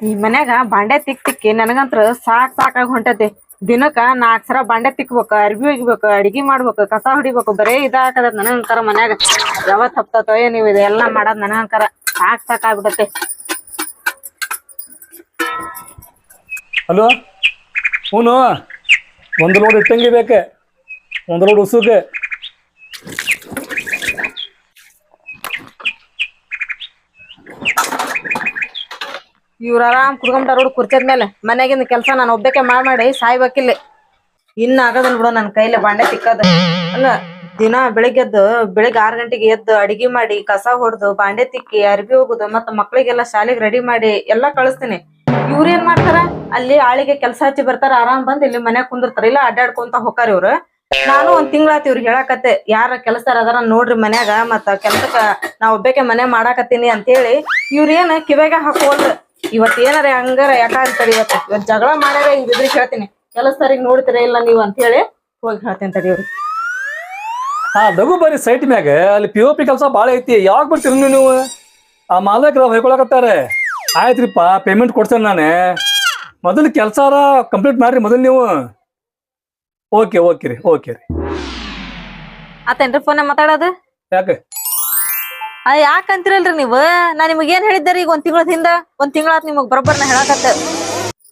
ಈ ಮನ್ಯಾಗ ಬಾಂಡೆ ತಿಕ್ ತಿಕ್ಕಿ ನನಗಂತ್ರ ಸಾಕ್ ಸಾಕಾಗಿ ಹೊಂಟೈತಿ. ದಿನಕ್ಕ ನಾಲ್ಕ್ ಸರ ಬಾಂಡೆ ತಿಕ್ಬೇಕು, ಅರ್ಬಿ ಒಗಿಬೇಕು, ಅಡಿಗೆ ಮಾಡ್ಬೇಕು, ಕಸ ಹೊಡಿಬೇಕು, ಬರೇ ಇದಾಕದ ನನಗಂಕರ ಮನ್ಯಾಗ. ಯಾವತ್ ಏನ್ ನೀವು ಇದೆಲ್ಲ ಮಾಡೋದ್ ನನಗಂಕರ ಸಾಕ್ ಸಾಕಾಗ್ಬಿಡತ್ತೆ ಹಲೋ? ಹ್ಞೂ ಒಂದು ಲೋಡ್ ಇಟ್ಟಂಗಿ ಬೇಕೆ? ಒಂದು ಲೋಡ್ ಉಸುಗೆ ಇವ್ರ ಆರಾಮ್ ಕುಡ್ಕೊಂಬಿಟ್ಟಾರ ರೋಡ್ ಕುರ್ಚದ್ ಮೇಲೆ. ಮನ್ಯಾಗಿಂದ ಕೆಲಸ ನಾನು ಒಬ್ಬಕ್ಕೆ ಮಾಡ್ ಮಾಡಿ ಸಾಯ್ಬೇಕಿಲ್ಲ. ಇನ್ನ ಆಗದಲ್ ಬಿಡು ನನ್ನ ಕೈಲಿ ಬಾಂಡೆ ತಿಕ್ಕದ. ಅಲ್ಲ, ದಿನ ಬೆಳಿಗ್ಗೆ ಎದ್ದು ಬೆಳಿಗ್ಗೆ ಆರ್ ಗಂಟೆಗೆ ಎದ್ದು ಅಡಿಗೆ ಮಾಡಿ, ಕಸ ಹೊಡೆದು, ಬಾಂಡೆ ತಿಕ್ಕಿ, ಅರ್ಬಿ ಹೋಗುದು ಮತ್ತ ಮಕ್ಳಿಗೆಲ್ಲ ಶಾಲೆಗೆ ರೆಡಿ ಮಾಡಿ ಎಲ್ಲಾ ಕಳಿಸ್ತೀನಿ. ಇವ್ರ ಏನ್ ಮಾಡ್ತಾರ? ಅಲ್ಲಿ ಆಳಿಗೆ ಕೆಲಸ ಹಚ್ಚಿ ಬರ್ತಾರ, ಆರಾಮ್ ಬಂದ್ ಇಲ್ಲಿ ಮನ್ಯಾಗ ಕುಂದಿರ್ತಾರ. ಇಲ್ಲ ಅಡ್ಡಾಡ್ಕೊಂತ ಹೋಕಾರ ಇವ್ರು. ನಾನು ಒಂದ್ ತಿಂಗಳಾತಿ ಇವ್ರು ಹೇಳಾಕತ್ತೆ, ಯಾರ ಕೆಲಸದಾರ ಅದಾರ ನೋಡ್ರಿ ಮನ್ಯಾಗ, ಮತ್ತ ಕೆಲ್ಸಕ್ಕ ನಾ ಒಬ್ಬಕ್ಕೆ ಮನೆ ಮಾಡಾಕತ್ತೀನಿ ಅಂತೇಳಿ. ಇವ್ರೇನ್ ಕಿವ್ಯಾಗ ಹಾಕೋಲ್ರಿ? ಇವತ್ ಏನಾರ ಹಂಗಾರ ಯಾಕ ಇವತ್ತು? ಇವತ್ತ ಇವತ್ ಜಗಳ ಮಾಡ್ಯಾರ ಹಿಂಗ್ ಬಿದ್ರಿ ಹೇಳ್ತೀನಿ. ಕೆಲಸದಾರಿಗೆ ನೋಡ್ತೀರ ಇಲ್ಲ ನೀವು ಅಂತ ಹೇಳಿ ಹೋಗಿ ಹೇಳ್ತೇನೆ ತಡಿ ಇವ್ರಿಗೆ. ಹಾ ಲಘು ಬರ್ರಿ ಸೈಟ್ ಮ್ಯಾಗ. ಅಲ್ಲಿ ಪಿ ಓ ಪಿ ಕೆಲಸ ಭಾಳ ಐತಿ. ಯಾವಾಗ ಬರ್ತೀರಿ ನೀವು ನೀವು? ಆ ಮಾಲಕರು ಹೊಯ್ಕೊಳಕತ್ತಾರೆ. ಆಯ್ತ್ರಿಪ್ಪ ಪೇಮೆಂಟ್ ಕೊಡ್ತೇನೆ ನಾನೇ. ಮೊದಲು ಕೆಲಸ ಕಂಪ್ಲೀಟ್ ಮಾಡ್ರಿ ಮೊದಲು ನೀವು. ಓಕೆ ಓಕೆ ರೀ ಓಕೆ ರೀ. ಆತೇನ್ರಿ ಫೋನ್ ಮಾತಾಡೋದು? ಯಾಕೆ? ಯಾಕಂತಿರಲ್ರಿ ನೀವ್? ನಾ ನಿಮಗ್ ಏನ್ ಹೇಳಿದ್ದೆ ಈಗ ಒಂದ್ ತಿಂಗಳ ಹಿಂದ? ಒಂದ್ ತಿಂಗಳಾತ್ ನಿಮಗ್ ಬರೋಬ್ಬರ್ ನಾ ಹೇಳಾಕತ್ತ.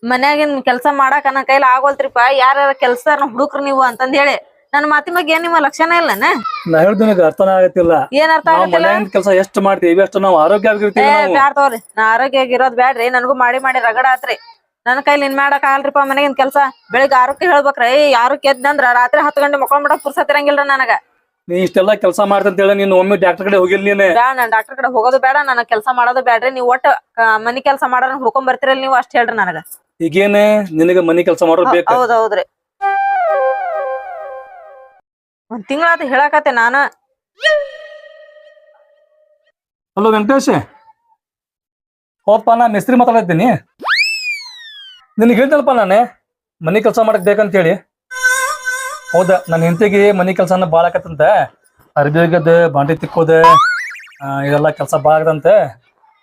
ಮನ್ಯಾಗಿನ್ ಕೆಲ್ಸ ಮಾಡಾಕ ನನ್ನ ಕೈಲಿ ಆಗೋಲ್ತ್ರಿಪ್ಪ ಯಾರ ಕೆಲ್ಸ ಹುಡುಕ್ರಿ ನೀವು ಅಂತಂದ್ ಹೇಳಿ. ನನ್ನ ಮಾತಿ ಬಗ್ಗೆ ಏನ್ ನಿಮ್ಮ ಲಕ್ಷಣ ಇಲ್ಲನ ನಾ ಹೇಳ್ದು ನಿನಗೆ ಅರ್ಥನ ಆಗತ್ತಿಲ್ಲ. ಏನ್ ಅರ್ಥ ನಾವು ಆಗತ್ತಿಲ್ಲ? ಕೆಲಸ ಎಷ್ಟು ಮಾಡ್ತೀವಿ ಅಷ್ಟು ನಾವು ಆರೋಗ್ಯ ಆಗಿರ್ತೀವಿ ನಾವು. ಆರೋಗ್ಯ ತಗೋರಿ. ನಾ ಆರೋಗ್ಯವಾಗಿರೋದ್ ಬ್ಯಾಡ್ರಿ ನನಗೂ ಮಾಡಿ ಮಾಡಿ ರಗಡ ಆತ್ರಿ. ನನ್ನ ಕೈಲಿ ಇನ್ ಮಾಡಕ್ ಆಗಲ್ರಿಪ್ಪ ಮನೆಗಿನ ಕೆಲ್ಸ. ಬೆಳಿಗ್ಗೆ ಆರೋಗ್ಯ ಹೇಳ್ಬೇಕ್ರಿ. ಯಾರು ಎದ್ದಂದ್ರ ರಾತ್ರಿ ಹತ್ತು ಗಂಟೆ ಮಕ್ಕೊಂಡ್ಬಿಡಕ್ ಪುರ್ಸತ್ ಇರಂಗಿಲ್ರಿ ನನಗ. ನೀ ಇಷ್ಟೆಲ್ಲ ಕೆಲಸ ಮಾಡ್ತಂತೇಳಿ ನೀನು ಒಮ್ಮೆ ಡಾಕ್ಟರ್ ಕಡೆ ಹೋಗಿಲ್ಲ ನೀನೆ? ಡಾಕ್ಟರ್ ಕಡೆ ಹೋಗೋದು ಬೇಡ ನನ್ನ ಕೆಲಸ ಮಾಡೋದು ಬೇಡ್ರಿ ನೀವು ಒಟ್ಟು ಮನಿ ಕೆಲಸ ಮಾಡೋರ್ ಹುಡ್ಕೊಂಡ್ ಬರ್ತಿರಲ್ಲ ನೀವು ಅಷ್ಟ ಹೇಳ್ರಿ ನನಗ. ಈಗೇನೆ ನಿನಗೆ ಮನಿ ಕೆಲಸ ಮಾಡೋದು ಬೇಕು? ಹೌದ್ ಹೌದ್ರಿ. ಒಂದ್ ತಿಂಗಳಾತ ಹೇಳಾಕತ್ತೆ ನಾನ. ಹಲೋ ವೆಂಕಟೇಶ್. ಹೋಪ್ಪ ನಾ ಮಿಸ್ತ್ರಿ ಮಾತಾಡತ್ತೀನಿ. ನಿನಗೆ ಹೇಳ್ತಲ್ಪ ನಾನೇ? ಮನಿ ಕೆಲಸ ಮಾಡಕ್ ಬೇಕಂತೇಳಿ. ಹೌದಾ ನನ್ನ ಹೆಂಡತಿಗೆ ಮನೆ ಕೆಲಸನ ಭಾಳ ಆಕತ್ತಂತ. ಅರ್ಬಿ ಒಗ್ಯದ ಬಾಂಡಿ ತಿಕ್ಕೋದ ಇದೆಲ್ಲ ಕೆಲಸ ಭಾಳ ಆಗದಂತೆ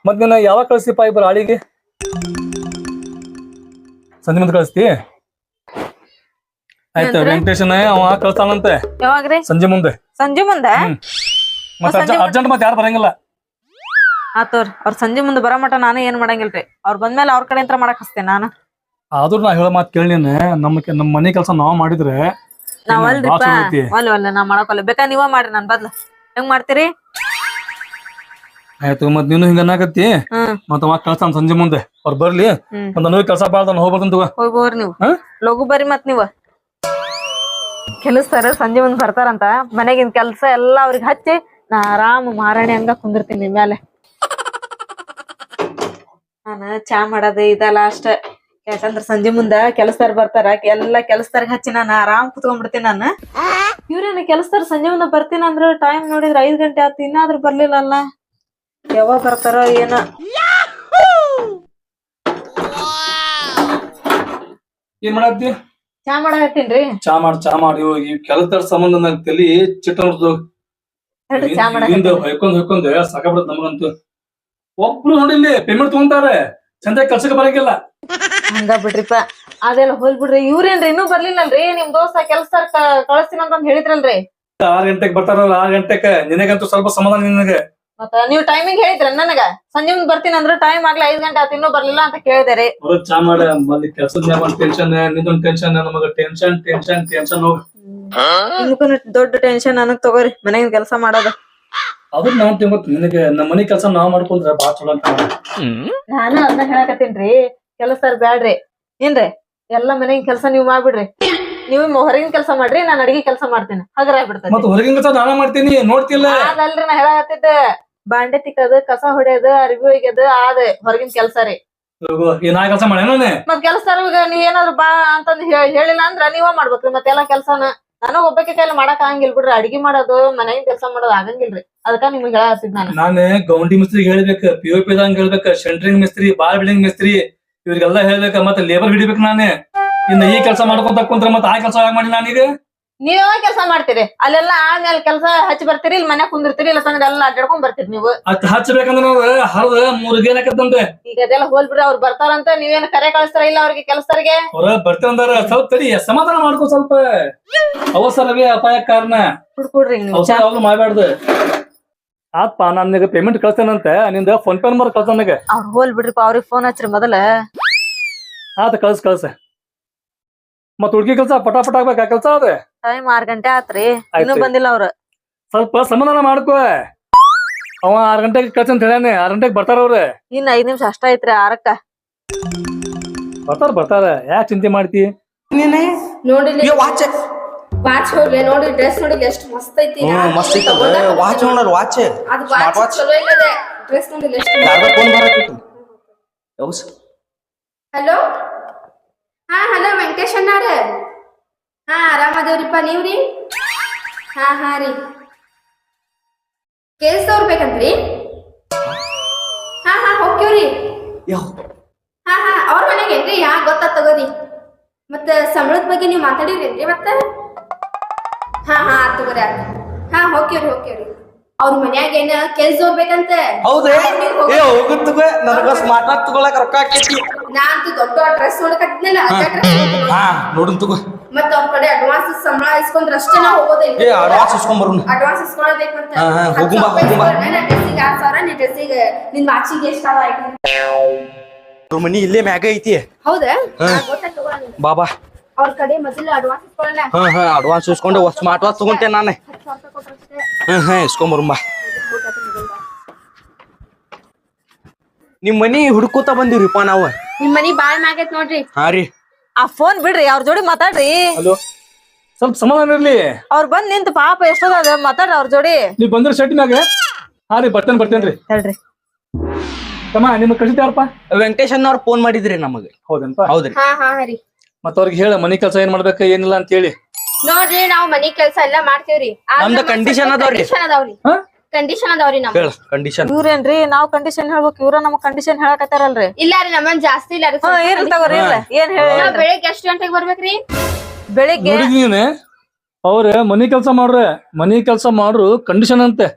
ಮತ್ ನೀನು ಯಾವಾಗ ಕಳಿಸ್ತೀಪ ಇಬ್ಬರು ಆಳಿಗೆ? ಸಂಜೆ ಮುಂದೆ ಕಳಿಸ್ತಿ. ಆಯ್ತು? ವೆಂಕಟೇಶನ ಅವ ಕಳಿಸ್ತಾನಂತೆ. ಯಾವಾಗ್ರಿ ಸಂಜೆ ಮುಂದೆ. ಸಂಜೆ ಮುಂದೆ. ಮತ್ತೆ? ಅರ್ಜೆಂಟ್ ಮತ್ತೆ ಯಾರು ಬರಂಗಿಲ್ಲ. ಆತೋರ್ ಅವ್ರ ಸಂಜೆ ಮುಂದೆ ಬರೋ ಮಟ ನಾನು ಏನ್ ಮಾಡಂಗಿಲ್ರಿ? ಅವ್ರ ಬಂದ್ಮೇಲೆ ಅವ್ರ ಕಡೆ ಅಂತ ಮಾಡಕ್ ಹಸ್ತೇನೆ ನಾನು. ಆದ್ರೂ ನಾ ಹೇಳೋ ಮಾತು ಕೇಳಿ ನೀನು. ನಮ್ಮ ನಮ್ಮ ಮನೆ ಕೆಲಸ ನಾವ್ ಮಾಡಿದ್ರೆ ನಾವ್ ಅಲ್ರಿಪ್ಪ. ಒಲ್ಲೆ ಒಲ್ಲೆ ನಾ ಮಾಡಕೊಲ್ಲ ಬೇಕಾ ನೀವ ಮಾಡ್ರಿ ನನ್ ಬದ್ಲು. ಹೆಂಗ್ ಮಾಡ್ತೀರಿ? ಆಯ್ತು ಮತ್ ನೀನು ಹಿಂಗ ಅನ್ನಕತ್ತಿ? ಹ್ಮ್ ಮತ್ತ ಅವ ಕಳ್ಸಾನ ಸಂಜೆ ಮುಂದೆ. ಅವ್ರು ಬರ್ಲಿ. ಹ್ಮ್. ಒಂದ್ ನನಗೆ ಕೆಲಸ ಬಾಳ್ದ ಹೋಗ್ಬರ್ತಂತ ಹೋಗ್ಬೋರ್ ನೀವು ಹಾ? ಲಘು ಬರ್ರಿ ಮತ್ ನೀವು. ಕೆಲಸ್ತಾರ ಸಂಜೆ ಮುಂದ್ ಬರ್ತಾರಂತ. ಮನೆಗಿನ ಕೆಲ್ಸ ಎಲ್ಲಾ ಅವ್ರಿಗೆ ಹಚ್ಚಿ ನಾ ಆರಾಮ್ ಮಾರಾಣಿ ಹಂಗ ಕುಂದಿರ್ತೀನಿ ಮೇಲೆ ನಾನು ಚಾ ಮಾಡೋದು ಇದಲ್ಲ ಅಷ್ಟ. ಯಾಕಂದ್ರ ಸಂಜೆ ಮುಂದ ಕೆಲಸದಾರ ಬರ್ತಾರ ಎಲ್ಲಾ ಕೆಲಸದಾರ ಹಚ್ಚಿ ನಾನು ಆರಾಮ್ ಕುತ್ಕೊಂಡ್ಬಿಡ್ತೀನಿ ನಾನು. ಇವ್ರೇನ ಕೆಲಸದಾರ ಸಂಜೆ ಮುಂದ ಬರ್ತೀನಿ ಅಂದ್ರ ಟೈಮ್ ನೋಡಿದ್ರ ಐದ್ ಗಂಟೆ ಆತು ಇನ್ನಾದ್ರೂ ಬರ್ಲಿಲ್ಲಲ್ಲ. ಯಾವಾಗ ಬರ್ತಾರೋ ಏನ. ಏನ್ ಮಾಡತ್ತಿ? ಚಾ ಮಾಡಕತ್ತೀನ್ರಿ ಚಾ ಮಾಡ್ ಚಾ ಮಾಡಿ ಹೋಗಿ ಕೆಲಸದಾರ ಸಂಬಂಧ ನನ್ ತಲಿ ಚಿಟ್ಟ ನೋಡ್ದು ಹಿಂದ ಹೊಯ್ಕೊಂಡ್ ಹೊಯ್ಕೊಂಡ್ ಸಾಕಾಗ್ಬಿಡತ್ ನಮಗಂತೂ. ಒಬ್ರು ನೋಡಿಲ್ಲಿ ಪೇಮೆಂಟ್ ತಗೊಂತಾರೆ. ಚಂದ ಕೆಲ್ಸಕ್ಕೆ ಬರಂಗಿಲ್ಲ. ಹಂಗ ಬಿಡ್ರಿಪ್ಪ. ಅದೆಲ್ಲ ಹೋಲ್ ಬಿಡ್ರಿ. ಇವ್ರೇನ್ರಿ? ಇನ್ನೂ ಬರ್ಲಿಲ್ಲಲ್ರಿ? ನಿಮ್ ದೋಸ್ತ ಕೆಲ್ಸ ಕಳಿಸ್ತೀನಿ ಅಂತಂದ್ ಹೇಳಿದ್ರಲ್ರಿ? ಆರ್ ಗಂಟೆಗೆ ಬರ್ತಾರಲ್ಲ ಆರ್ ಗಂಟೆಗೆ ನಿನಗಂತೂ ಸ್ವಲ್ಪ ಸಮಾಧಾನ ನಿನಗೆ. ಮತ್ತ ನೀವ್ ಟೈಮಿಂಗ್ ಹೇಳಿದ್ರ ನನಗ? ಸಂಜೆ ಮುಂದ್ ಬರ್ತೀನಿ ಅಂದ್ರ ಟೈಮ್ ಆಗ್ಲಿ ಐದ್ ಗಂಟೆ ಆತಿನ್ನೂ ಇನ್ನೂ ಬರ್ಲಿಲ್ಲ ಅಂತ ಕೇಳಿದೆ ರೀ. ಚಾ ಮಾಡ ಮಲ್ಲಿ ಕೆಲ್ಸದ ಮ್ಯಾಗ ಒಂದ್ ಟೆನ್ಷನ್ ನಿಂದೊಂದ್ ಟೆನ್ಷನ್ ನಮಗ ಟೆನ್ಷನ್ ಟೆನ್ಷನ್ ಟೆನ್ಷನ್ ಹೋಗ್. ನಿಮ್ಗೂ ದೊಡ್ಡ ಟೆನ್ಷನ್ ನನಗ್ ತಗೋರಿ. ಮನೆಗಿನ ಕೆಲಸ ಮಾಡೋದು. ಅದ್ರ ನಾವ್ ತಿಂಗ್ ನಿನಗೆ. ನಮ್ಮ ಮನೆ ಕೆಲಸ ನಾವ್ ಮಾಡ್ಕೊಂಡ್ರೆ ಬಾಳ ಚಲೋ ಅಂತ ನಾನು ಅದನ್ನ ಹೇಳಕತ್ತೀನ್ರಿ ಕೆಲಸದಾರ ಬ್ಯಾಡ್ರಿ. ಏನ್ರಿ? ಎಲ್ಲಾ ಮನೆಗಿನ ಕೆಲಸ ನೀವ್ ಮಾಡ್ಬಿಡ್ರಿ. ನೀವು ಹೊರಗಿನ ಕೆಲಸ ಮಾಡ್ರಿ ನಾನ್ ಅಡಿಗೆ ಕೆಲಸ ಮಾಡ್ತೇನೆ. ಹಗರಾಗ್ಬಿಡ್ತೇನೆ ಮತ್ತ ಹೊರಗಿನ ಕೆಲಸ ನಾನ ಮಾಡ್ತೀನಿ ನೋಡ್ತಿಲ್ಲ. ಅದಲ್ರಿ ನಾ ಹೇಳಕತ್ತಿದ್ದೆ. ಬಾಂಡೆ ತಿಕ್ಕದು ಕಸ ಹೊಡೆಯದ ಅರಿವಿ ಒಗ್ಯೋದು ಆದ ಹೊರಗಿನ ಕೆಲಸ ರೀ. ನಾ ಕೆಲಸ ಮಾಡ್ಯಾನೇ ಮತ್ ಕೆಲಸ ನೀವ್ ಏನಾದ್ರು ಬಾ ಅಂತಂದ್ ಹೇ- ಹೇಳಿಲ್ಲ ಅಂದ್ರ ನೀವ ಮಾಡ್ಬೇಕ್ರಿ. ಮತ್ತೆ ಎಲ್ಲಾ ನಾನು ಒಬ್ಬಕ್ಕೆ ಕೈಲಿ ಮಾಡಕ್ ಆಗಂಗಿಲ್ ಬಿಡ್ರಿ. ಅಡಿಗೆ ಮಾಡೋದು ಮನೆಗಿನ ಕೆಲಸ ಮಾಡೋದು ಆಗಂಗಿಲ್ರಿ. ಅದಕ್ಕ ನಿಮ್ಗೆ ಹೇಳತ್ತಿದ್ ನಾನು. ನಾನ್ ಗೌಂಡಿ ಮಿಸ್ತ್ರಿ ಹೇಳ್ಬೇಕ ಪಿ ಒ ಪಿ ದಂಗ್ ಹೇಳ್ಬೇಕ ಸೆಂಟ್ರಿಂಗ್ ಮಿಸ್ತ್ರಿ ಬಾಳ್ ಬಿಲ್ಡಿಂಗ್ ಮಿಸ್ತ್ರಿ. ಇವ್ರಿಗೆಲ್ಲ ಹೇಳ್ಬೇಕ ಮತ್ತೆ ಲೇಬರ್ ಹಿಡಿಬೇಕು ನಾನೇ. ಇನ್ನ ಈ ಕೆಲಸ ಮಾಡ್ಕೊಂತ ಕುಂತ್ರ ಮತ್ತೆ ಆ ಕೆಲಸ ಯಾಕೆ ಮಾಡಿ ನಾನೀಗ? ನೀವ್ ಕೆಲಸ ಮಾಡ್ತೀರಿ? ಅಲ್ಲೆಲ್ಲ ಆಮೇಲೆ ಕೆಲಸ ಹಚ್ಚಿ ಬರ್ತೀರಿ ಇಲ್ಲಿ ಮನ್ಯಾಗ ಕುಂದಿರ್ತೀರಿ ಇಲ್ಲ ತಂದ್ರೆ ಎಲ್ಲ ಅಡ್ಡಾಡ್ಕೊಂಡ್ ಬರ್ತೀರಿ ನೀವು? ಅದ್ ಹಚ್ಚಬೇಕಂದ್ರ ಹರಿದ ಮೂರ್ ಗೇನಕತ್ತಂತೆ ಈಗ ಅದೆಲ್ಲ ಹೋಲ್ ಬಿಡ್ರಿ ಅವ್ರು ಬರ್ತಾರಂತ ನೀವೇನ್ ಕರೆ ಕಳಿಸ್ತಾರ ಇಲ್ಲ ಅವ್ರಿಗೆ ಕೆಲಸದಾರಿಗೆ ಅವ್ರ ಬರ್ತೇವಂದಾರ ಸ್ವಲ್ಪ ತಡಿ ಸಮಾಧಾನ ಮಾಡ್ಕೊ ಸ್ವಲ್ಪ. ಅವಸರವೇ ಅಪಾಯ ಕಾರಣ. ಹುಡ್ಕೊಡ್ರಿ ನೀವು. ಅವಸರ ಯಾವಾಗ್ಲೂ ಮಾಡ್ಬಾರ್ದು. ಆತ್ಪ ನಾನ್ ನಿನಗೆ ಪೇಮೆಂಟ್ ಕಳ್ಸ್ತೇನಂತೆ? ನಿಂದ ಫೋನ್ ಪೇ ನಂಬರ್ ಕಳ್ಸ ನನಗೆ. ಅವ್ರ ಹೋಲ್ ಬಿಡ್ರಿಪ್ಪ ಅವ್ರಿಗೆ ಫೋನ್ ಹಚ್ಚ್ರಿ ಮೊದಲ. ಆತ ಕಳ್ಸ ಕಳ್ಸ. ಮತ್ ಹುಡ್ಗಿ ಕೆಲ್ಸ ಪಟಾಪಟ ಆಗ್ಬೇಕ ಕೆಲ್ಸ ಅದ? ಟೈಮ್ ಆರ್ ಗಂಟೆ ಆತ್ರಿ. ಇನ್ನೂ. ಬಂದಿಲ್ಲ ಅವ್ರ. ಸ್ವಲ್ಪ ಸಮಾಧಾನ ಮಾಡ್ಕೋ. ಅವ ಆರ್ ಗಂಟೆಗೆ ಕಳ್ಸ ಅಂತ ಹೇಳ್ಯಾನೆ. ಆರ್ ಗಂಟೆಗೆ ಬರ್ತಾರ ಅವ್ರ. ಇನ್ ಐದ್ ನಿಮಿಷ ಅಷ್ಟ ಐತ್ರಿ ಆರಕ್ಕ. ಬರ್ತಾರ ಬರ್ತಾರ. ಯಾಕೆ ಚಿಂತೆ ಮಾಡ್ತಿ? ನೋಡಿ ನೋಡಿಲಿ ಏ ವಾಚ್ ಹೋಗ್ಲಿ ನೋಡಿ ಡ್ರೆಸ್ ನೋಡಿ ಎಷ್ಟು ಮಸ್ತ್ ಐತಿ. ಹ್ಮ್ ಮಸ್ತ್ ಐತಿ. ವಾಚ್ ನೋಡಲ್ಲ ವಾಚ್ ಅದು ಸ್ಮಾರ್ಟ್ ವಾಚ್ ವಾಚ್ ಚಲೋ ಇಲ್ಲದೆ ಡ್ರೆಸ್ ನೋಡಿ ಎಷ್ಟು ಫೋನ್ ಬರತ್ತಿತ್ತು ಯೌಸ್ ಹಲೋ ಹಾ ಹಲೋ ವೆಂಕಟೇಶ್ ಅಣ್ಣಾರ. ಹಾ ಆರಾಮದೇವ್ರಿಪ್ಪ ನೀವ್ರಿ? ಹಾ ಹಾ ರೀ. ಕೇಳ್ಸವ್ರ ಬೇಕಂತ್ರಿ? ಹಾ ಹಾ ಹೋಗ್ತೀವ್ರಿ. ಯಾವ ಹಾ ಹಾ ಅವ್ರ ಮನೆಗೇನ್ರಿ ಯಾ ಗೊತ್ತಾ ತಗೋರಿ. ಮತ್ತ ಸಂಬಳದ ಬಗ್ಗೆ ನೀವು ಮಾತಾಡಿರೇನ್ರಿ ಮತ್ತ? ಹಾ ಹಾ ತಗೋರಿ ಆತ್. ಹಾ ಹೋಗ್ತೀವ್ರಿ ಹೋಗ್ತೀವ್ರಿ ಅವ್ರ ಮನ್ಯಾಗ ಏನ ಕೆಲ್ಸ ಹೋಗ್ಬೇಕಂತ? ಹೌದ್ರಿ ಏ ಹೋಗ್- ಹೋಗುತ್ತಗ ನನಗ ಸ್ಮಾರ್ಟ್ ವಾಚ್ ತಗೊಳಕ್ ರೊಕ್ಕ ಆಕೈತಿ ನಾ ಅಂತೂ ದೊಡ್ಡ ಡ್ರೆಸ್ ನೋಡಕತ್ತಿದ್ನಲ್ಲ ಹಾ. ನೋಡುನ್ ತಗೋ. ಮತ್ತ ಅವ್ರ ಕಡೆ ಅಡ್ವಾನ್ಸ್ ಸಂಬಳ ಇಸ್ಕೊಂಡ್ರ ಅಷ್ಟೇ ನಾ ಹೋಗೋದಿಲ್ಲ. ಏ ಅಡ್ವಾನ್ಸ್ ಇಸ್ಕೊಂಡ್ ಬರೋಣ ಅಡ್ವಾನ್ಸ್ ಇಸ್ಕೊಳಬೇಕು ಅಂತ ಹಾ, ಹಾ, ಹೋಗು ಬಾ, ಹೋಗು ಬಾ. ಡ್ರೆಸ್ಸಿಗೆ ಆರ್ ಸಾವಿರ ನೀ ಡ್ರೆಸ್ಸಿಗೆ ನಿನ್ ವಾಚಿಗೆ ಎಷ್ಟ ಅವ ಆಯ್ತು? ಅವ್ರ ಮನಿ ಇಲ್ಲೇ ಮ್ಯಾಗ ಐತಿ. ಹೌದಾ? ಹಾ. ಗೊತ್ತಾಯ್ತು ತಗೋ ನೀನು. ಅವ್ರ ಕಡೆ ಮೊದಲು ಅಡ್ವಾನ್ಸ್ ಇಸ್ಕೊಳ್ಳೋಣ. ಹಾ ಹಾ ಅಡ್ವಾನ್ಸ್ ಇಸ್ಕೊಂಡು ಸ್ಮಾರ್ಟ್ ವಾಚ್ ತಗೊಂತೆ ನಾನೇ. ಹಾ ಹಾ ಇಸ್ಕೊಂಡ್ ಬರುಂಬಾ ನಿಮ್ ಮನಿ ಹುಡುಕೋತ ಬಂದಿವ್ರಿಪ್ಪ ನಾವು. ನಿಮ್ ಮನಿ ಬಾಳ್ ಮ್ಯಾಗೈತ್ ನೋಡ್ರಿ. ಹಾ ರೀ. ಆ ಫೋನ್ ಬಿಡ್ರಿ ಅವ್ರ ಜೋಡಿ ಮಾತಾಡ್ರಿ. ಹಲೋ. ಸ್ವಲ್ಪ ಸಮಾಧಾನ ಇರ್ಲಿ. ಅವ್ರ ಬಂದ್ ನಿಂತ ಪಾಪ ಎಷ್ಟೋದ ಮಾತಾಡ್ರಿ ಅವ್ರ ಜೋಡಿ. ನೀವ್ ಬಂದ್ರೆ ಶೆಟ್ಟಿನಾಗ? ಹಾ ರೀ ಬರ್ತೇನೆ ಬರ್ತೇನ್ರಿ ಹೇಳ್ರಿ. ತಮ್ಮ ನಿಮ್ಗೆ ಕಳಿಸಿದ್ಯಾರಪ್ಪ ವೆಂಕಟೇಶ್ ಅವ್ರ ಫೋನ್ ಮಾಡಿದ್ರಿ ನಮಗೆ. ಹೌದೇನಪ್ಪ ಹೌದ್ರಿ. ಹಾ ಹಾ ಹಾ ರೀ. ಮತ್ತ ಅವ್ರಿಗೆ ಹೇಳ ಮನಿ ಕೆಲಸ ಏನ್ ಮಾಡ್ಬೇಕ ಏನಿಲ್ಲ ಅಂತ ಹೇಳಿ. ನೋಡ್ರಿ ನಾವ್ ಮನಿ ಕೆಲ್ಸ ಎಲ್ಲಾ ಮಾಡ್ತೇವ್ರಿ. ನಮ್ದು ಕಂಡೀಷನ್ ಅದಾವ್ರಿ. ಕಂಡೀಷನ್ ಅದಾವ್ರಿ. ಹಾ? ಕಂಡೀಷನ್ ಅದಾವ್ರಿ ನಮ್ ಹೇಳ ಕಂಡೀಷನ್ ಇವ್ರೇನ್ರಿ ನಾವ್ ಕಂಡೀಷನ್ ಹೇಳ್ಬೇಕು ಇವ್ರ ನಮ್ ಕಂಡೀಷನ್ ಹೇಳಕತ್ತಾರಲ್ರಿ. ಇಲ್ಲ ರೀ ನಮ್ಮನ್ ಜಾಸ್ತಿ ಇಲ್ಲ ರೀ ಹಾ ಇರ್ಲಿ ತಗೋರಿ ಇರ್ಲಿ. ಏನ್ ಹೇಳಿ ನಾವ್ ಬೆಳಿಗ್ಗೆ ಎಷ್ಟ್ ಗಂಟೆಗೆ ಬರ್ಬೇಕ್ರಿ? ಬೆಳಿಗ್ಗೆ ನೋಡಿದೀನಿ ಅವ್ರ ಮನಿ ಕೆಲಸ ಮಾಡ್ರೆ ಮನಿ ಕೆಲಸ ಮಾಡ್ರು ಕಂಡೀಷನ್ ಅಂತೆ.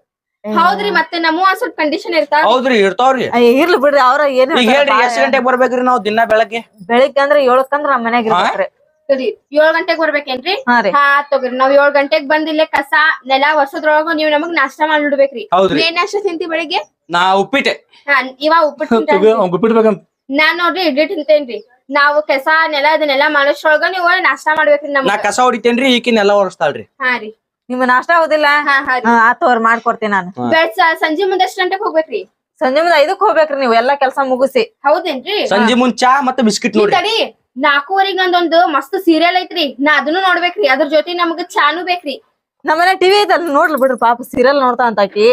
ಹೌದ್ರಿ ಮತ್ತೆ ನಮ್ಮ ಒಂದ್ ಸ್ವಲ್ಪ ಕಂಡೀಷನ್ ಇರ್ತಾವ ಹೌದ್ರಿ ಇರ್ತಾವ್ರಿ. ಅಯ್ಯ, ಇರ್ಲಿ ಬಿಡ್ರಿ ಅವ್ರ ಏನ್ ಈಗ ಹೇಳ್ರಿ ಎಷ್ಟ್ ಗಂಟೆಗೆ ಬರ್ಬೇಕ್ರಿ ನಾವ್ ದಿನ ಬೆಳಗ್ಗೆ? ಬೆಳಿಗ್ಗೆ ಅಂದ್ರೆ ಏಳಕ್ಕಂದ್ರ ನಮ್ ಮನ್ಯಾಗ ಇರ್ಬೇಕ್ರಿ. ಸರಿ ಏಳ್ ಗಂಟೆಗ್ ಬರ್ಬೇಕೇನ್ರಿ? ಹಾ ರೀ. ಹಾ ತಗೋರಿ ನಾವ್ ಏಳ್ ಗಂಟೆಗ್ ಬಂದ್ ಇಲ್ಲೇ ಕಸ ನೆಲ ವರ್ಷದ್ರೊಳಗ ನೀವ್ ನಮಗ್ ನಾಷ್ಟಾ ಮಾಡ್ಬಿಡ್ಬೇಕ್ರಿ. ಹೌದ್ರಿ. ಏನ್ ನಾಷ್ಟ ತಿಂತಿ ಬೆಳಿಗ್ಗೆ? ನಾ ಉಪ್ಪಿಟ್ಟೆ. ಹಾ ಇವಾಗ ಉಪ್ಪಿಟ್ಟು ತಿಂತಾನ್ರಿ. ನಾನ್ ನೋಡ್ರಿ ಇಡ್ಲಿ ತಿಂತೇನ್ರಿ. ನಾವು ಕಸ ನೆಲ ಅದನ್ನೆಲ್ಲ ಮಾಡೋಷ್ಟ್ರೊಳಗ ನೀವು ನಾಷ್ಟಾ ಮಾಡ್ಬೇಕ್ರಿ ನಾ ನಮ್ಗ ಕಸ ಹೊಡಿತೇನ್ರಿ ಈಕಿನ ಎಲ್ಲ ಒರೆಸ್ತಾಳ್ರಿ. ಹಾ ರೀ. ನಿಮ್ ನಾಷ್ಟ ಆಗುದಿಲ್ಲ? ಆತವ್ರ ಮಾಡ್ಕೊಡ್ತೀನಿ ನಾನು. ಸಂಜೆ ಮುಂದೆ ಎಷ್ಟ್ ಗಂಟೆಗ್ ಹೋಗ್ಬೇಕ್ರಿ? ಸಂಜೆ ಮುಂದೆ ಐದಕ್ ಹೋಗ್ಬೇಕ್ರಿ ನೀವು ಎಲ್ಲಾ ಕೆಲಸ ಮುಗಿಸಿ. ಹೌದೇನ್ರಿ? ಸಂಜೆ ಮುಂದ್ ಚಾ ಮತ್ತೆ ಬಿಸ್ಕಿಟ್ ನೋಡಿ. ನಾಲ್ಕೂವರೆಗೆ ತಡಿ ನಾಲ್ಕೂವರೆಗ್ ನಂದೊಂದು ಮಸ್ತ್ ಸೀರಿಯಲ್ ಐತ್ರಿ. ನಾ ಅದನ್ನು ನೋಡ್ಬೇಕ್ರಿ. ಅದ್ರ ಜೊತೆ ನಮ್ಗೆ ಚಾನು ಬೇಕ್ರಿ. ನಮ್ಮನೆ ಟಿವಿ ಐತಲ್ ನೋಡ್ಲಿ ಬಿಡ್ರಿ ಪಾಪ ಸೀರಿಯಲ್ ನೋಡ್ತಾ ಅಂತ ಆಕಿ.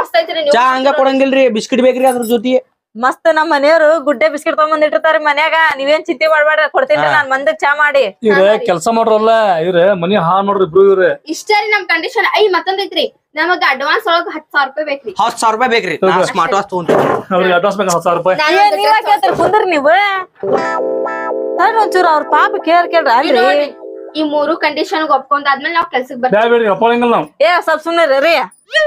ಮಸ್ತ್ ಐತ್ರಿ ನೀವು. ಚಾ ಹಂಗ ಕೊಡಂಗಿಲ್ರಿ ಬಿಸ್ಕಿಟ್ ಬೇಕ್ರಿ ಅದ್ರ ಜೊತೆ ಮಸ್ತ್ ನಮ್ ಮನೆಯವರು ಗುಡ್ಡೆ ಬಿಸ್ಕಿಟ್ ತಗೊಂಡ್ ಇಟ್ಟಿರ್ತಾರ ಮನ್ಯಾಗ. ನೀವೇನ್ ಚಿಂತೆ ಮಾಡ್ಬೇಡ್ರಿ ಕೊಡ್ತೀನಿ ನಾನ್ ಮಂದಕ್ ಚಾ ಮಾಡಿ. ಇವ್ರ ಕೆಲಸ ಮಾಡ್ರಲ್ಲ ಇವ್ರ ಮನಿ ಹಾಳ್ ಮಾಡ್ರಿ ಇಬ್ರು ಇವ್ರ. ಇಷ್ಟೇ ರೀ ನಮ್ ಕಂಡೀಷನ್ ಐ ಮತ್ತೊಂದ್ ಐತ್ರಿ. ನಮಗ ಅಡ್ವಾನ್ಸ್ ಒಳಗ್ ಹತ್ ಸಾವಿರ ರೂಪಾಯಿ ಬೇಕ್ರಿ. ಹತ್ತು ಸಾವಿರ ರೂಪಾಯಿ ಬೇಕ್ರಿ. ಸ್ಮಾರ್ಟ್ ವಾಚ್ ತಗೊಂತೀವಿ ಅವ್ರಿಗೆ ಅಡ್ವಾನ್ಸ್ ಬೇಕು ಹತ್ತು ಸಾವಿರ ರೂಪಾಯಿ. ನೀವ್ ಕೇಳ್ತೀರಿ ಕುಂದ್ರಿ ನೀವು. ಒಂಚೂರು ಅವ್ರ ಪಾಪ ಕೇಳ್ ಕೇಳ್ರಿ ಅಲ್ರಿ. ನೋಡ್ರಿ, ಈ ಮೂರು ಕಂಡೀಷನ್ ಒಪ್ಕೊಂಡಾದ್ಮೇಲೆ ನಾವ್ ಕೆಲ್ಸಕ್ ಬರ್ತೀವಿ. ಬೇಡ್ರಿ ನಾವು. ಏ ಸ್ವಲ್ಪ ಸುಮ್ನೆ ರೀ.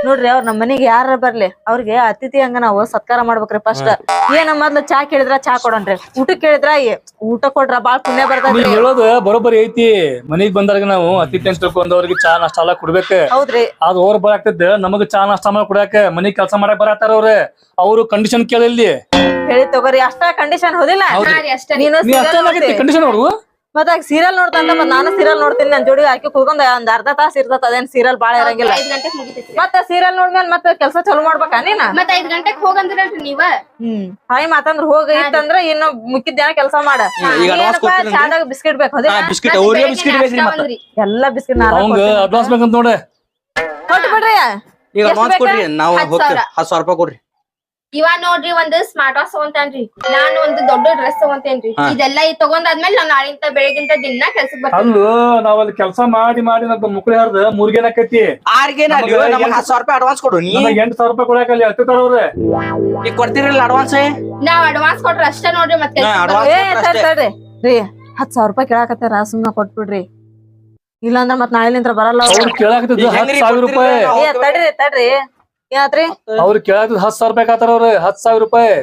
ನೋಡ್ರಿ ಅವ್ರ ನಮ್ ಮನೆಗೆ ಯಾರ ಬರ್ಲಿ ಅವ್ರಿಗೆ ಅತಿಥಿ ಹಂಗ ನಾವು ಸತ್ಕಾರ ಮಾಡ್ಬೇಕ್ರಿ ಫಸ್ಟ್ ಏನ ಮೊದ್ಲು ಚಾ ಕೇಳಿದ್ರ ಚಾ ಕೊಡೋಣ್ರಿ. ಊಟಕ್ಕೆ ಕೇಳಿದ್ರ ಏ, ಊಟ ಕೊಡ್ರ ಬಾಳ್ ಪುಣ್ಯ ನೀವ್ ಬರ್ತೈತ್ರಿ ಹೇಳೋದು ಬರೋಬ್ಬರಿ ಐತಿ. ಮನಿಗ್ ಬಂದಾಗ ನಾವು ಅತಿಥಿ ಅಂತ ತಿಳ್ಕೊಂಡವ್ರಿಗೆ ಚಾ ನಾಷ್ಟ ಎಲ್ಲ ಕೊಡ್ಬೇಕ. ಹೌದ್ರಿ. ಅದ್ ಅವ್ರ ಬರಾಕ್ತಿದ್ದ ನಮಗ್ ಚಾ ನಾಷ್ಟ ಮಾಡಿ ಕೊಡಾಕ ಮನಿ ಕೆಲಸ ಮಾಡಕ್ ಬರತ್ತಾರ ಅವ್ರ. ಅವ್ರು ಕಂಡೀಷನ್ ಕೇಳಿಲ್ಲಿ. ಹೇಳಿ ತಗೋರಿ ಅಷ್ಟ ಕಂಡೀಷನ್ ಹೋದಿಲ್ಲ? ಹಾ ರೀ ಅಷ್ಟೇ ನೀನು ನೀ serial ಕಂಡೀಷನ್ ಅವ್ರು ಮತ್ತ ಸೀರಿಯಲ್ ನೋಡ್ತಾ ಅಂತ ಮತ್ತ್ ನಾನು ಸೀರಿಯಲ್ ನೋಡ್ತೀನಿ ನನ್ ಜೋಡಿ ಹಾಕಿ ಕುತ್ಕೊಂಡ್ ಒಂದ್ ಅರ್ಧ ತಾಸ ಇರ್ತದ ಅದೇನ್ ಸೀರಿಯಲ್ ಬಾಳ ಇರಂಗಿಲ್ಲ. ಐದ್ ಗಂಟೆಗ್ ಮುಗಿತೈತ್ರಿ. ಮತ್ತ ಸೀರಿಯಲ್ ನೋಡ್ಮೇಲೆ ಮತ್ತೆ ಕೆಲಸ ಚಲೋ ಮಾಡ್ಬೇಕಾ ನೀನ? ಮತ್ ಐದ್ ಗಂಟೆಗ್ ಹೋಗಂದ್ರಲ್ರಿ ನೀವ? ಹ್ಮ್ ಹಾಯ್ ಮಾತಂದ್ರ ಹೋಗ ಇತ್ತಂದ್ರ ಇನ್ನು ಮಿಕ್ಕಿದ ಕೆಲಸ ಮಾಡ? ಚಾದಾಗ ಬಿಸ್ಕಿಟ್ ಬೇಕು ಬಿಸ್ಕಿಟ್ ಮತ್ತೆ ಓರಿಯೋ ಬಿಸ್ಕಿಟ್ ಬೇಕ್ರಿ ಎಲ್ಲಾ ಬಿಸ್ಕಿಟ್ ಅವಂಗ ಅಡ್ವಾನ್ಸ್ ಬೇಕಂತ ನೋಡ. ಕೊಟ್ಟು ಬಿಡ್ರಿ ಈಗ ಎಷ್ಟ್ ಅಡ್ವಾನ್ಸ್ ಕೊಡ್ರಿ ನಾವು. ಹತ್ತು ಸಾವಿರ ರೂಪಾಯಿ ಕೊಡ್ರಿ. ಇವಾಗ ನೋಡ್ರಿ ಒಂದ್ ಸ್ಮಾರ್ಟ್ ವಾಚ್ ತಗೊಂತೇನ್ರಿ. ನಾನು ಒಂದು ದೊಡ್ಡ ಡ್ರೆಸ್ ತಗೊಂತೇನ್ರಿ. ಹಾ. ಇದೆಲ್ಲ ಈ ತಗೊಂಡಾದ್ಮೇಲೆ ನಾವ್ ನಾಳಿಂದ ಬೆಳಗಿಂತ ದಿನ ಕೆಲ್ಸಕ್ ಬರ್ತೀನಿ ಅಲ್ಲೂ ನಾವ್ ಅಲ್ಲಿ ಕೆಲಸ ಮಾಡಿ ಮಾಡಿ ನಮ್ ಮುಕ್ಳಿ ಹರ್ದ ಕತ್ತಿ ಆರ್ಗೇನ ನಮಗ ನಮಗೆ ಹತ್ತು ಸಾವಿರ ರೂಪಾಯಿ ಅಡ್ವಾನ್ಸ್ ಕೊಡು. ನೀ ನಮಗ್ ಎಂಟ್ ಸಾವಿರ ರೂಪಾಯಿ ಕೊಡಾಕ ಅಲ್ಲಿ ಹತ್ತಿತಾರ ಅವ್ರ. ಈಗ ಕೊಡ್ತೀರಲ್ಲ ಅಡ್ವಾನ್ಸ್ ನಾವ್ ಅಡ್ವಾನ್ಸ್ ಕೊಟ್ರ ಅಷ್ಟೇ ನೋಡ್ರಿ ಮತ್ತೆ ಹಾ, advance ಏ ಸರಿ ರೀ ಹತ್ ಸಾವಿರ ರೂಪಾಯಿ ಕೇಳಾಕತ್ತಾರ? ಸುಮ್ನ ಕೊಟ್ಬಿಡ್ರಿ. ಇಲ್ಲಾಂದ್ರ ಮತ್ ನಾಳೆಲಿಂತ್ರ ಬರಲ್ಲ ಅವ್ರು. ಅವ್ರು ಕೇಳಾಕತ್ತಿದ್ದು ಹತ್ತು ಸಾವಿರ ರೂಪಾಯಿ. ಏ ತಡ್ರಿ ತಡ್ರಿ. ಏನಾತ್ರಿ ಅವ್ರು ಕೇಳಾಕತ್ತಿದ್ದು ಹತ್ತು ಸಾವಿರ ರೂಪಾಯಿ ಅವ್ರು ಹತ್ತು ಸಾವಿರ ರೂಪಾಯಿ.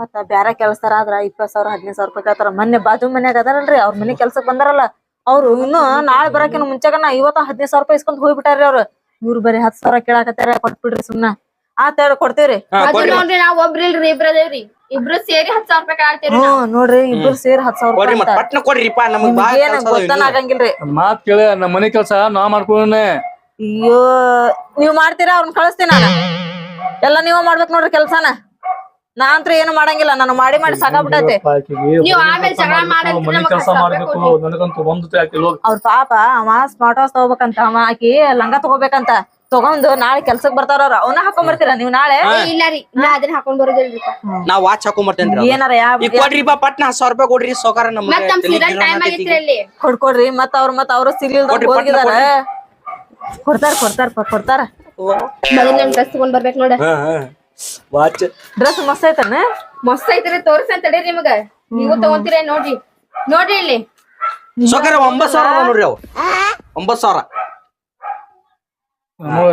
ಮತ್ತ ಬ್ಯಾರೆ ಕೆಲ್ಸಾರ ಆದ್ರ ಇಪ್ಪತ್ ಸಾವಿರ ಹದಿನೈದು ಸಾವಿರ ರೂಪಾಯಿ ಕೇಳ್ತಾರ ಮೊನ್ನೆ ಬಾಜು ಮನ್ಯಾಗ ಅದಾರಲ್ರಿ ಅವ್ರ ಮನೆ ಕೆಲ್ಸಕ್ ಬಂದಾರಲ್ಲ. ಅವ್ರು ಇನ್ನು ನಾಳೆ ಬರಕಿನ ಮುಂಚೆಗನ್ನ ಇವತ್ತ ಹದಿನೈದು ಸಾವಿರ ರೂಪಾಯಿ ಇಸ್ಕೊಂಡ್ ಹೋಗ್ಬಿಟ್ಟಾರ್ರಿ ಅವ್ರು. ಇವ್ರು ಬರೀ ಹತ್ತು ಸಾವಿರ ಕೇಳಾಕತ್ತಾರ ಕೊಟ್ಬಿಡ್ರಿ ಸುಮ್ನ. ಆತ ಹೇಳಿ ಕೊಡ್ತೇವ್ರಿ. ಅದು ನೋಡ್ರಿ ನಾವ್ ಒಬ್ರ ಇಲ್ರಿ ಇಬ್ರ ಅದೇವ್ರಿ. ಇಬ್ರು ಸೇರಿ ಹತ್ ಸಾವಿರ ರೂಪಾಯಿ ಹ್ಮ್ ನೋಡ್ರಿ ಇಬ್ರು ಸೇರಿ ಹತ್ತು ಸಾವಿರ ರೂಪಾಯಿ ಪಟ್ನ ಕೊಡ್ರಿಪ್ಪ ನಮಗ್ ಏನ್ ನನ್ ಮಾತ್ ಕೇಳ ನಮ್ಮ ಮನೆ ಕೆಲ್ಸ ನಾ ಮಾಡ್ಕೊಳ್ಳೋಣ ಅಯ್ಯೋ ನೀವ್ ಮಾಡ್ತೀರಾ ಅವ್ರನ್ನ ಕಳಿಸ್ತೀನಿ ನಾನು. ಎಲ್ಲ ನೀವ ಮಾಡ್ಬೇಕು ನೋಡ್ರಿ ಕೆಲ್ಸಾನ. ನಾ ಅಂತೂ ಏನು ಮಾಡಂಗಿಲ್ಲ ನಾನು ಮಾಡಿ ಮಾಡಿ ಸಾಕಾಗ್ಬಿಟ್ಟೆ ನೀವ್ ಆಮೇಲೆ ಜಗಳ ಮಾಡಿದ್ರೆ ಮನೆ ಕೆಲಸ ಹತ್ತು ಸಾವಿರ ಮಾಡ್ಬೇಕು ಕೊಡ್ರಿ. ನನಗಂತೂ ಒಂದು ಹಾಕಿಲ್ಲ ಅವ್ರ ಪಾಪ ಅವ ಸ್ಮಾರ್ಟ್ ವಾಚ್ ತಗೋಬೇಕಂತ ಅವ ಆಕಿ ಲಂಗ ತಗೋಬೇಕಂತ. ತಗೊಂಡು ನಾಳೆ ಕೆಲ್ಸಕ್ ಬರ್ತಾರ ಅವ್ರ. ಅವನ್ನ ಹಾಕೊಂಡ್ ಬರ್ತೀರಾ ನೀವ್ ನಾಳೆ? ಏ, ಇಲ್ಲ ರೀ ನಾ ಅದನ್ನ ಹಾಕೊಂಡ್ ಬರೋದಿಲ್ರಿ ನಾ ವಾಚ್ ಹಾಕೊಂಡ್ ಬರ್ತೇನ್ರಿ ಏನಾರ ಯಾವ ಈಗ ಕೊಡ್ರಿಪ್ಪ ಪಟ್ನ ಹತ್ತು ಸಾವಿರ ರೂಪಾಯಿ ಕೊಡ್ರಿ ಸೋಕಾರ ಕೊಡ್ಕೊಡ್ರಿ ಮತ್ತ ಅವ್ರ ಮತ್ತ ಅವ್ರು ಸಿಗ್ಲಿಲ್ದ ಕೊಡ್ರಿ, ಹೋಗಿದಾರ ಕೊಡ್ತಾರ ಕೊಡ್ತಾರ ಕೊಡ್ತಾರ. ಮೊದಲ ಡ್ರೆಸ್ ತಗೊಂಡ್ ಬರ್ಬೇಕ್ ನೋಡ. ವಾಚ್ ಡ್ರೆಸ್ ಮಸ್ತ್ ಐತನ? ಮಸ್ತ್ ಐತ್ರಿ ತೋರ್ಸ ತಡೀರಿ ನಿಮಗ. ನೀವು ತಗೊಂತೀರ ನೋಡ್ರಿ. ನೋಡ್ರಿ ಇಲ್ಲಿ. ಸೋಕಾರ ಒಂಬತ್ ಸಾವಿರ ಅವ ನೋಡ್ರಿ ಅವು. ಒಂಬತ್ ಸಾವಿರ.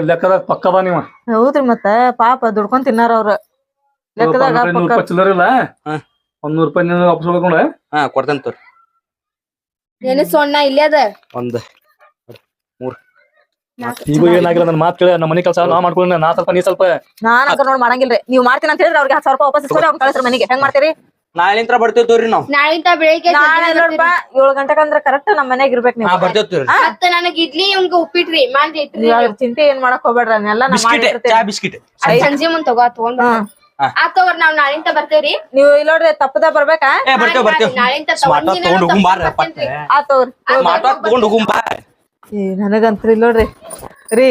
ಲೆಕ್ಕದಾಗ ಪಕ್ಕದ ನೀವ. ಹೌದ್ರಿ ಮತ್ತ ಪಾಪ ದುಡ್ಕೊಂಡ್ ತಿನ್ನಾರ ಅವ್ರ. ಲೆಕ್ಕದಾಗ ನೂರು ಪಕ್ಕ ರೂಪಾಯಿ ಚಿಲ್ಲರ್ ಇಲ್ಲ ಹಾ. ಒಂದ್ ನೂರು ರೂಪಾಯಿ ನೀನು ವಾಪಸ್ ಹೊಡ್ಕೊಂಡ ಹಾ ಕೊಡ್ತೇನೆ ತೋರಿ. ಏನು ಸೊಣ್ಣ ಇಲ್ಲೇ ಅದ. ಒಂದ್ ಈಗ ಏನಾಗಿಲ್ಲ ನನ್ನ ಮಾತ್ ಕೇಳ ನಮ್ಮ ಮನೆ ಕೆಲಸ ನಾ ಸ್ವಲ್ಪ ನೀ ಸ್ವಲ್ಪ. ನಾನ್ ನೋಡ್ ಮಾಡಂಗಿಲ್ರಿ. ನೀವ್ ಮಾಡ್ತೀನಿ ಅಂತ ಹೇಳಿದ್ರೆ ಅವ್ರಿಗೆ ಹತ್ತು ಸಾವಿರ ರೂಪಾಯಿ ವಾಪಸ್ ಇಸ್ಕೊರಿ ಅವ್ನ ಕಳಿಸ್ರಿ ಮನೆಗೆ. ಹೆಂಗ್ ಮಾಡ್ತೀರಿ? ನಾಳಿಂತ್ರ ಬರ್ತೇವ್ ತೋರಿ ನಾವ್. ನಾಳಿಂದ ಬೆಳಿಗ್ಗೆ ನಾಳೆ ನೋಡ್ಬಾ ಏಳು ಗಂಟೆಗೆ ಅಂದ್ರೆ ಕರೆಕ್ಟ್ ನಮ್ಮ ಮನೆಗೆ ಇರ್ಬೇಕು ಹಾ ನೀವು ಬರ್ತೇವ್ ತೋರಿ ಮತ್ತ ನನಗ್ ಇಡ್ಲಿ ಉಪ್ಪಿಟ್ರಿ ಮಾಂದಿ ಇಟ್ರಿ. ನೀವ್ ಚಿಂತೆ ಏನ್ ಮಾಡಕ್ ಹೋಗ್ಬೇಡ್ರಿ ಅದನ್ನೆಲ್ಲ ನಾ ಬಿಸ್ಕಿಟ್ ಚಾ ಮಾಡಿರ್ತೀನಿ ಬಿಸ್ಕಿಟ್ ಸಂಜೆ ಮುಂದ್ ತಗೋ ತಗೊಂಡ್ ಹ್ಮ್. ಆ ತಗೋರ್ ನಾವ್ ನಾಳಿಂದ ಬರ್ತೇವ್ರಿ. ನೀವು ಇಲ್ಲಿ ನೋಡ್ರಿ ತಪ್ಪದ ಬರ್ಬೇಕಾ? ಏ ಬರ್ತೇವ್ ಬರ್ತೇವ್. ನಾಳಿಂದ ಸ್ಮಾರ್ಟ್ ವಾಚ್ ತಗೊಂಡ್ ಹೋಗುಂ ಬಾರ ಪಟ್ಟ ಆತವ್ರಿ ಸ್ಮಾರ್ಟ್ ವಾಚ್ ತಗೊಂಡ್ ಹೋಗುಂ ಬಾ ಏ ನನಗಂತ್ರಿ ನೋಡ್ರಿ. ರೀ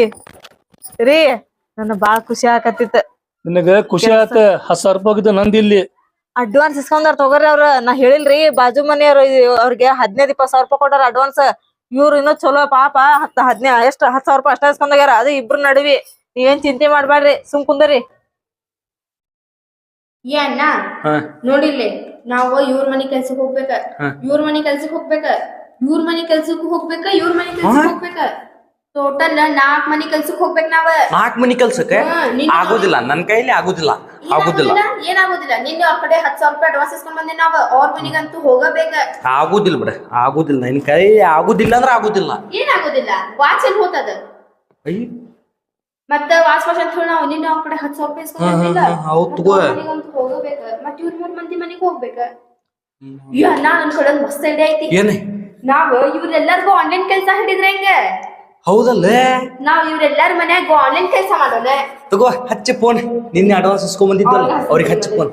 ರೀ ನನ್ನ ಬಾಳ ಖುಷಿ ಆಕತ್ತಿತ್ತ. ನಿನಗ ಖುಷಿ ಆತ ಹತ್ತು ಸಾವಿರ ರೂಪಾಯಿ ಹೋಗಿದ್ದು ನಂದು ಇಲ್ಲಿ. ಅಡ್ವಾನ್ಸ್ ಇಸ್ಕೊಂಡಾರ ತಗೋರಿ ಅವ್ರ. ನಾ ಹೇಳಿಲ್ರಿ ಬಾಜು ಮನೆಯವ್ರು ಅವ್ರಿಗೆ ಹದಿನೈದು ಇಪ್ಪತ್ತು ಸಾವಿರ ರೂಪಾಯಿ ಕೊಟ್ಟಾರ ಅಡ್ವಾನ್ಸ್ ಇವ್ರು ಇನ್ನೂ ಚಲೋ ಪಾಪ ಹತ್ತ ಹದಿನೈ ಎಷ್ಟ್ ಹತ್ತು ಸಾವಿರ ರೂಪಾಯಿ ಅಷ್ಟೇ ಇಸ್ಕೊಂಡಾಗ್ಯಾರ. ಅದು ಇಬ್ರು ನಡುವಿ. ಏನ್ ಚಿಂತೆ ಮಾಡ್ಬೇಡ್ರಿ ಸುಮ್ ಕುಂದರಿ. ಏ ಅಣ್ಣ ಹಾ. ನೋಡಿಲ್ಲಿ ನಾವು ಇವ್ರ ಮನೆ ಕೆಲ್ಸಕ್ಕೆ ಹೋಗ್ಬೇಕ. ಇವ್ರ ಮನೆ ಕೆಲ್ಸಕ್ ಹೋಗ್ಬೇಕ. ಇವ್ರ ಮನಿ ಕೆಲ್ಸಕ್ಕೂ ಹೋಗ್ಬೇಕ? ಇವ್ರ ಮನಿ ಕೆಲ್ಸಕ್ ಹೋಗ್ಬೇಕ? ಟೋಟಲ್ ನಾಲ್ಕ್ ಮನಿ ಕೆಲ್ಸಕ್ ಹೋಗ್ಬೇಕ್ ನಾವ. ನಾಲ್ಕ್ ಮನಿ ಕೆಲ್ಸಕ್ಕೆ? ಹಾ, ನಿನ್ನ ಆಗೋದಿಲ್ಲ. ನನ್ ಕೈಲಿ ಆಗುದಿಲ್ಲ. ಆಗುದಿಲ್ಲ. ಏನಾಗೋದಿಲ್ಲ ನಿನ್ನ ನಿನ್ನೆ ಅವ್ರ ಕಡೆ ಹತ್ ಸಾವಿರ ರೂಪಾಯಿ ಅಡ್ವಾನ್ಸ್ ಇಸ್ಕೊಂಡ್ ಬಂದೆ ನಾವ್. ಅವ್ರ ಮನಿಗಂತೂ ಹೋಗಬೇಕ. ಆಗುದಿಲ್ಲ ಬಿಡ. ಆಗುದಿಲ್ಲ. ನಿನ್ ಕೈ ಆಗುದಿಲ್ಲ ಅಂದ್ರ ಆಗುದಿಲ್ಲ. ಏನಾಗೋದಿಲ್ಲ ವಾಚ್ ಎಲ್ಲಿ ಹೋತದ. ಅಯ್ಯ. ಮತ್ತ ವಾಚ್ ವಾಚ್ ಅಂತ ಹೇಳಿ ನಾವು. ನಿನ್ನೆ ಅವ್ರ ಕಡೆ ಹತ್ ಸಾವಿರ ರೂಪಾಯಿ ಇಸ್ಕೊಂಡ್ ಹಾ, ಹಾ, ಬಂದಿಲ್ಲ. ಹಾ, ಹೌದ್ ಮತ್ತ್ ತಗೋ. ಅವ್ರ್ ಮನಿಗಂತೂ ಹೋಗಬೇಕ. ಮತ್ ಇವ್ರ ಮೂರ್ ಮಂದಿ ಮನಿಗ್ ಹೋಗ್ಬೇಕ. ಕಡೆ ಒಂದ್ ಮಸ್ತ್ ಐಡಿಯಾ ಐತಿ. ಏನೇ? ನಾವ್ ಇವ್ರೆಲ್ಲರಿಗೂ ಆನ್ಲೈನ್ ಕೆಲಸ ಹಿಡಿದ್ರೆ ಹೆಂಗ? ಹೌದಲ್ಲ? ನಾವ್ ಇವ್ರೆಲ್ಲಾರ ಮನ್ಯಾಗ ಆನ್ಲೈನ್ ಕೆಲಸ ಮಾಡೋಣ. ತಗೋ ಹಚ್ಚ ಫೋನ್ ನಿನ್ನೆ ಅಡ್ವಾನ್ಸ್ ಇಸ್ಕೊಂಡ್ ಬಂದಿದ್ದಲ್ಲ ಅವ್ರಿಗೆ ಹಚ್ಚಿ ಫೋನ್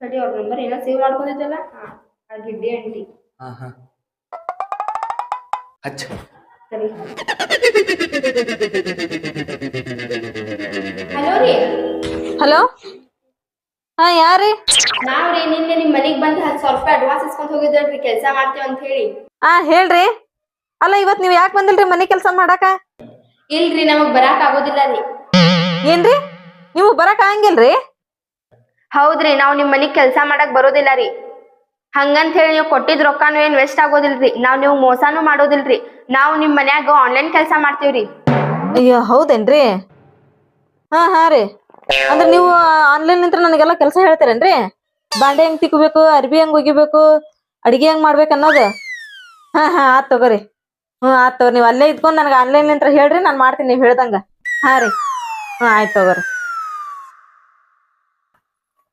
ಸರಿ ಅವ್ರ ನಂಬರ್ ಏನೋ ಸೇವ್ ಮಾಡ್ಕೊಂಡಿದ್ದಲ್ಲ ಹಾ ಆ ಗಿಡ್ಡಿ ಆಂಟಿ ಹಾ ಹಾ. ಹಚ್ಚ. ಸರಿ. ಹಲೋ ರೀ. ಹಲೋ? ಹಾ ಯಾರಿ? ನಾವ್ರಿ ನಿನ್ನೆ ನಿಮ್ ಮನಿಗ್ ಬಂದ್ ಹತ್ತು ಸಾವಿರ ರೂಪಾಯಿ ಅಡ್ವಾನ್ಸ್ ಇಸ್ಕೊಂಡ್ ಹೋಗಿದ್ರಿ ಕೆಲಸ ಮಾಡ್ತೇವ್ ಅಂತ ಹೇಳಿ. ಹಾ ಹೇಳ್ರಿ. ಅಲ್ಲ ಇವತ್ ನೀವ್ ಯಾಕೆ ಬಂದಿಲ್ರಿ ಮನೆ ಕೆಲಸ ಮಾಡಾಕ? ಇಲ್ರಿ ನಮಗ್ ಬರಾಕ್ ಆಗೋದಿಲ್ಲ ರೀ ಏನ್ರಿ? ನೀವು ಬರಾಕ್ ಆಗಂಗಿಲ್ರಿ? ಹೌದ್ರಿ ನಾವ್ ನಿಮ್ ಮನಿಗ್ ಕೆಲಸ ಮಾಡಕ್ ಬರೋದಿಲ್ಲ ರೀ. ಹಂಗಂತ ಹೇಳಿ ನೀವು ಕೊಟ್ಟಿದ್ ರೊಕ್ಕಾನು ಏನ್ ವೇಸ್ಟ್ ಆಗೋದಿಲ್ರಿ. ನಾವ್ ನೀವು ಮೋಸಾನು ಮಾಡೋದಿಲ್ರಿ. ನಾವು ನಿಮ್ ಮನ್ಯಾಗ ಆನ್ಲೈನ್ ಕೆಲಸ ಮಾಡ್ತೀವ್ರಿ. ಅಯ್ಯೋ ಹೌದೇನ್ರಿ? ಹಾ ಹಾ ರೀ. ಅಂದ್ರೆ ನೀವು ಆನ್ಲೈನ್ ನಿಂತ್ರ ನನಗೆಲ್ಲ ಕೆಲಸ ಹೇಳ್ತೀರೇನ್ರಿ? ಬಾಂಡೆ ಹೆಂಗ್ ತಿಕ್ಕಬೇಕು ಅರ್ಬಿ ಹೆಂಗ್ ಒಗಿಬೇಕು ಅಡಿಗೆ ಹೆಂಗ್ ಮಾಡ್ಬೇಕು ಅನ್ನೋದು? ಹಾ ಹಾ, ಆತ್ ತಗೋರಿ. ಹ್ಮ್, ಆತ್ ತಗೋರಿ. ನೀವು ಅಲ್ಲೇ ಇದ್ಕೊಂಡ್ ನನಗೆ ಆನ್ಲೈನ್ ನಿಂತ್ರ ಹೇಳ್ರಿ, ನಾನು ಮಾಡ್ತೀನಿ ನೀವು ಹೇಳ್ದಂಗ. ಹಾ ರೀ. ಹ್ಮ್, ಆಯ್ತ್ ತಗೋರಿ.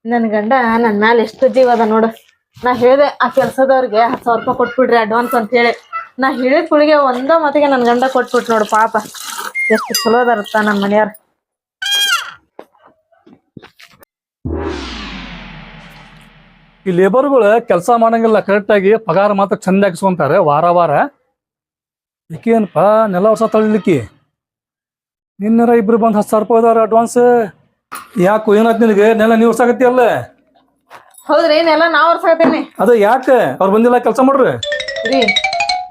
ನನ್ ಗಂಡ, ನನ್ ಮ್ಯಾಲ ಎಷ್ಟು ಜೀವ ಅದ ನೋಡು. ನಾ ಹೇಳ್ದೆ, ಆ ಕೆಲ್ಸದವ್ರಿಗೆ ಹತ್ತು ಸಾವಿರ ರೂಪಾಯಿ ಕೊಟ್ಬಿಡ್ರಿ ಅಡ್ವಾನ್ಸ್ ಅಂತ ಹೇಳಿ. ನಾ ಹೇಳಿದ ಕುಳಿಗೆ ಒಂದ ಮತಿಗೆ ನನ್ ಗಂಡ ಕೊಟ್ಬಿಟ್ ನೋಡು ಪಾಪ. ಎಷ್ಟು ಚಲೋ ಅದರತ್ತ ನಮ್ಮ ಮನೆಯವ್ರ ಈ ಲೇಬರ್ಗಳು ಕೆಲಸ ಮಾಡಂಗಿಲ್ಲ ಕರೆಕ್ಟಾಗಿ ಪಗಾರ ಮಾತ್ರ ಚಂದ ಹಾಕಿಸ್ಕೊಂತಾರೆ ವಾರ ವಾರ. ಏನಪ್ಪ ನೆಲ ವರ್ಷ ತಳಿಲಿಕ್ಕಿ ನಿನ್ನರ ಇಬ್ರು ಬಂದು ಹತ್ತು ಸಾವಿರ ರೂಪಾಯಿ ಅದಾರ ಅಡ್ವಾನ್ಸ್ ಯಾಕೆ ಏನಾಯ್ತು ನಿನಗೆ? ನೆಲ ನೀವು ಅಲ್ಲ? ಹೌದ್ರಿ ನೆಲ ನಾವು ಸಾಕತ್ತೇನೆ ಅದ ಯಾಕೆ? ಅವ್ರು ಬಂದಿಲ್ಲ ಕೆಲಸ ಮಾಡ್ರಿ? ರೀ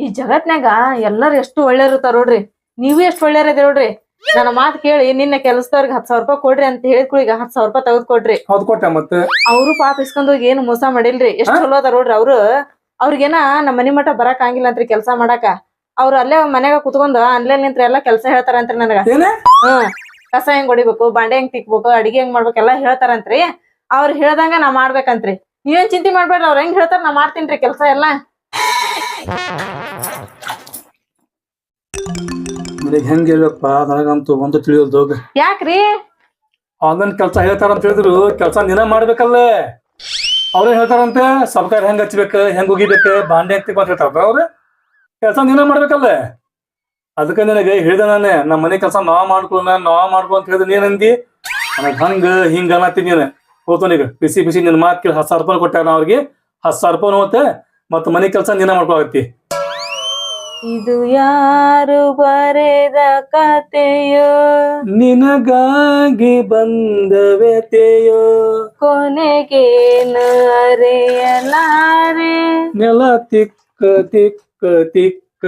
ಈ ಜಗತ್ನ್ಯಾಗ ಎಲ್ಲರೂ ಎಷ್ಟು ಒಳ್ಳೆಯರು ನೋಡ್ರಿ. ನೀವೇ ಎಷ್ಟು ಒಳ್ಳೆಯವ್ರ ನೋಡ್ರಿ. ನನ್ನ ಮಾತು ಕೇಳಿ ನಿನ್ನ ಕೆಲಸದವ್ರಿಗೆ ಹತ್ತು ಸಾವಿರ ರೂಪಾಯಿ ಕೊಡ್ರಿ ಅಂತ ಹೇಳಿದ್ ಈಗ ಹತ್ತು ಸಾವಿರ ರೂಪಾಯಿ ತೆಗೆದು ಕೊಡ್ರಿ. ಹೌದು ಕೊಟ್ಟೆ ಮತ್ತೆ? ಅವರು ಪಾಪ ಇಸ್ಕೊಂಡ್ ಹೋಗಿ ಏನು ಮೋಸ ಮಾಡಿಲ್ರಿ. ಎಷ್ಟು ಚಲೋ ಅದ ನೋಡ್ರಿ ಅವ್ರು. ಅವ್ರಿಗೇನ ನಮ್ಮ ಮನಿ ಮಠ ಬರಕ್ ಆಗಿಲ್ಲ ಅಂತ್ರಿ ಕೆಲಸ ಮಾಡಾಕ. ಅವ್ರು ಅಲ್ಲೇ ಮನ್ಯಾಗ ಕುತ್ಕೊಂಡು ಅಲ್ಲೇ ನಿಂತ್ರ ಎಲ್ಲಾ ಕೆಲಸ ಹೇಳ್ತಾರಂತ್ರಿ ನನಗ. ಏನೇ? ಹ್ಮ್ ಕಸ ಹೆಂಗ್ ಹೊಡಿಬೇಕು ಬಾಂಡೆ ಹೆಂಗ್ ತಿಕ್ಬೇಕು ಅಡಿಗೆ ಹೆಂಗ್ ಮಾಡ್ಬೇಕು ಎಲ್ಲಾ ಹೇಳ್ತಾರಂತ್ರಿ. ಅವ್ರು ಹೇಳ್ದಂಗ ನಾ ಮಾಡ್ಬೇಕಂತ್ರಿ. ನೀವೇನ್ ಚಿಂತೆ ಮಾಡ್ಬೇಡ್ರಿ ಅವ್ರ ಹೆಂಗ್ ಹೇಳ್ತಾರ ನಾ ಮಾಡ್ತೀನ್ರಿ ಕೆಲಸ ಎಲ್ಲಾ. ನಿನಗೆ ಹೆಂಗೆ ಹೇಳ್ಬೇಕಪ್ಪ ನನಗಂತೂ ಒಂದು ತಿಳಿಯೋದು ಯಾಕ್ರಿ? ಆನ್ಲೈನ್ ಕೆಲಸ ಹೇಳ್ತಾರಂತ ಹೇಳಿದ್ರು ಕೆಲಸ ನೀನ ಮಾಡ್ಬೇಕಲ್ಲ. ಅವ್ರೇ ಹೇಳ್ತಾರಂತೆ ಸರ್ಕಾರ ಹೆಂಗ್ ಹಚ್ಬೇಕು ಹೆಂಗ್ ಉಗಿಬೇಕು ಬಾಂಡೆ ಅಂತ ಹೇಳ್ತಾರ ಅವ್ರ. ಕೆಲಸ ನೀನ ಮಾಡ್ಬೇಕಲ್ಲ. ಅದಕ್ಕೆ ನಿನಗೆ ಹೇಳಿದೆ ನಾನೇ ನಮ್ಮ ಮನೆ ಕೆಲಸ ನಾವ್ ಮಾಡ್ಕೊಳ್ಳೋಣ ನಾವ್ ಮಾಡ್ಕೊ ಅಂತ ಹೇಳಿದ್ರೆ ನೀನಂದಿ ನನಗೆ ಹಂಗ ಹಿಂಗ ಅನ್ನತ್ತೀನಿ ನೀನು. ಹೋಗ್ತಾನೀಗ ಬಿಸಿ ಬಿಸಿ ನಿನ್ನ ಮಾತು ಕೇಳಿ ಹತ್ತು ಸಾವಿರ ರೂಪಾಯಿ ಕೊಟ್ಟಾರ ನಾ ಅವ್ರಿಗೆ. ಹತ್ತು ಸಾವಿರ ರೂಪಾಯಿ ಹೋಗುತ್ತೆ ಮತ್ತೆ ಮನೆ ಕೆಲಸ ನೀನ ಮಾಡ್ಕೊಳತ್ತಿ ಇದು ಯಾರು ಬರೆದ ಕತೆಯೋ? ನಿನಗಾಗಿ ಬಂದ ವ್ಯತೆಯೋ ಕೊನೆಗೆ ನರೆಯಲಾರೆ ನೆಲ ತಿಕ್ಕ ತಿಕ್ಕ ತಿಕ್ಕ.